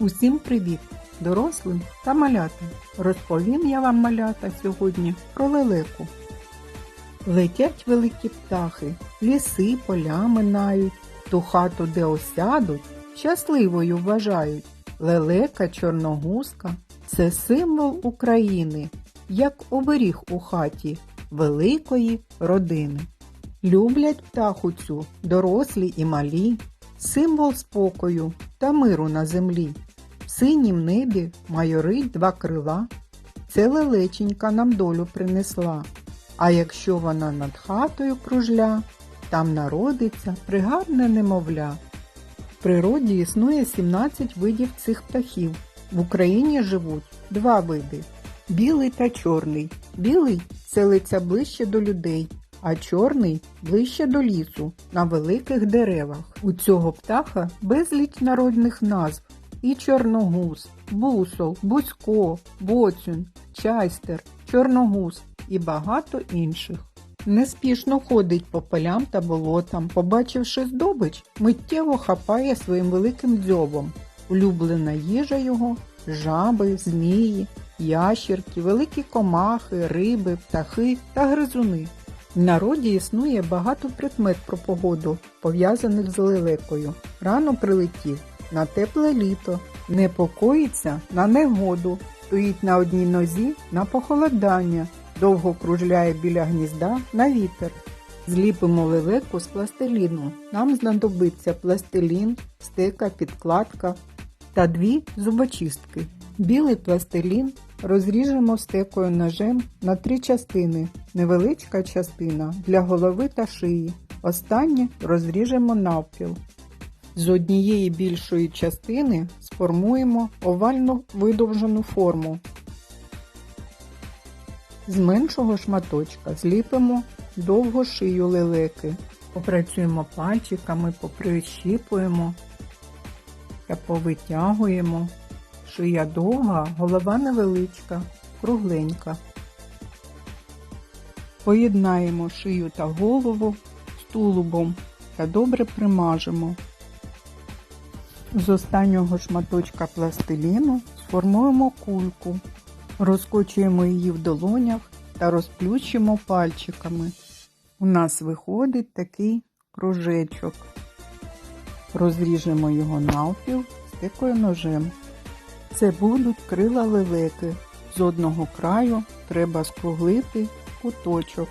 Усім привіт, дорослим та малятам. Розповім я вам малята сьогодні про лелеку. Летять великі птахи, ліси, поля минають, ту хату, де осядуть, щасливою вважають. Лелека чорногузка це символ України, як оберіг у хаті великої родини. Люблять птаху цю дорослі і малі, символ спокою та миру на землі. Синім небі майорить два крила. Це лелеченька нам долю принесла. А якщо вона над хатою кружля, там народиться пригарне немовля. В природі існує 17 видів цих птахів. В Україні живуть два види білий та чорний. Білий селиться ближче до людей, а чорний ближче до лісу на великих деревах. У цього птаха безліч народних назв і чорногуз, бусол, бузько, боцюн, чайстер, чорногуз і багато інших. Неспішно ходить по полям та болотам, побачивши здобич, миттєво хапає своїм великим дзьобом. Улюблена їжа його жаби, змії, ящерки, великі комахи, риби, птахи та гризуни. В народі існує багато прикмет про погоду, пов'язаних з лелекою. Рано прилетів на тепле літо, непокоїться на негоду, стоїть на одній нозі на похолодання, довго кружляє біля гнізда на вітер. Зліпимо лелеку з пластиліну. Нам знадобиться пластилін, стека, підкладка та дві зубочистки. Білий пластилін розріжемо стекою ножем на три частини. Невеличка частина для голови та шиї. Останнє розріжемо навпіл. З однієї більшої частини сформуємо овальну видовжену форму. З меншого шматочка зліпимо довгу шию лелеки. Попрацюємо пальчиками, поприщіпуємо та повитягуємо. Шия довга, голова невеличка, кругленька. Поєднаємо шию та голову з тулубом та добре примажемо. З останнього шматочка пластиліну сформуємо кульку, розкочуємо її в долонях та розплющимо пальчиками. У нас виходить такий кружечок. Розріжемо його навпіл стикою ножем. Це будуть крила лелеки. З одного краю треба скруглити куточок.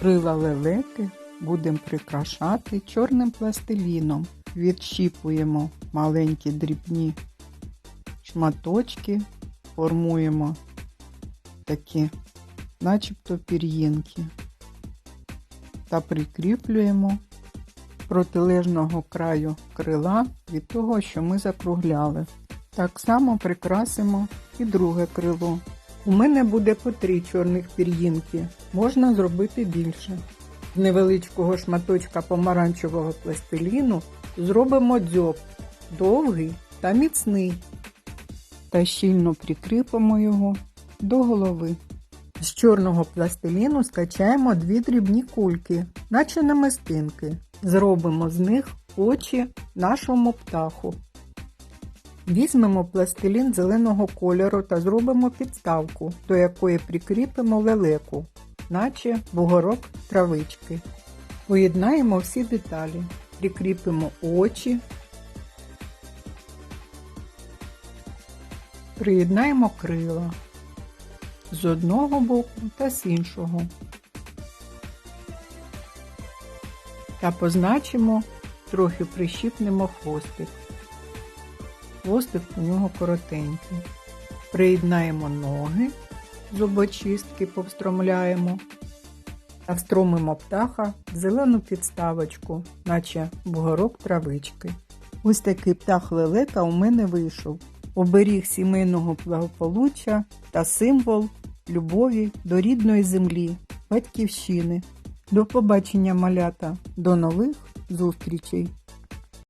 Крила лелеки будемо прикрашати чорним пластиліном. Відщіпуємо маленькі дрібні шматочки, формуємо такі, начебто пір'їнки та прикріплюємо протилежного краю крила від того, що ми закругляли. Так само прикрасимо і друге крило. У мене буде по три чорних пір'їнки, можна зробити більше. Невеличкого шматочка помаранчевого пластиліну зробимо дзьоб, довгий та міцний. Та щільно прикріпимо його до голови. З чорного пластиліну скачаємо дві дрібні кульки, наче намистинки. Зробимо з них очі нашому птаху. Візьмемо пластилін зеленого кольору та зробимо підставку, до якої прикріпимо лелеку, наче бугорок травички. Поєднаємо всі деталі, прикріпимо очі, приєднаємо крила з одного боку та з іншого. Та позначимо, трохи прищіпнемо хвостик. Хвостик у нього коротенький. Приєднаємо ноги, зубочистки повстромляємо та встромимо птаха в зелену підставочку, наче бугорок травички. Ось такий птах лелека у мене вийшов. Оберіг сімейного благополуччя та символ любові до рідної землі, батьківщини. До побачення малята, до нових зустрічей!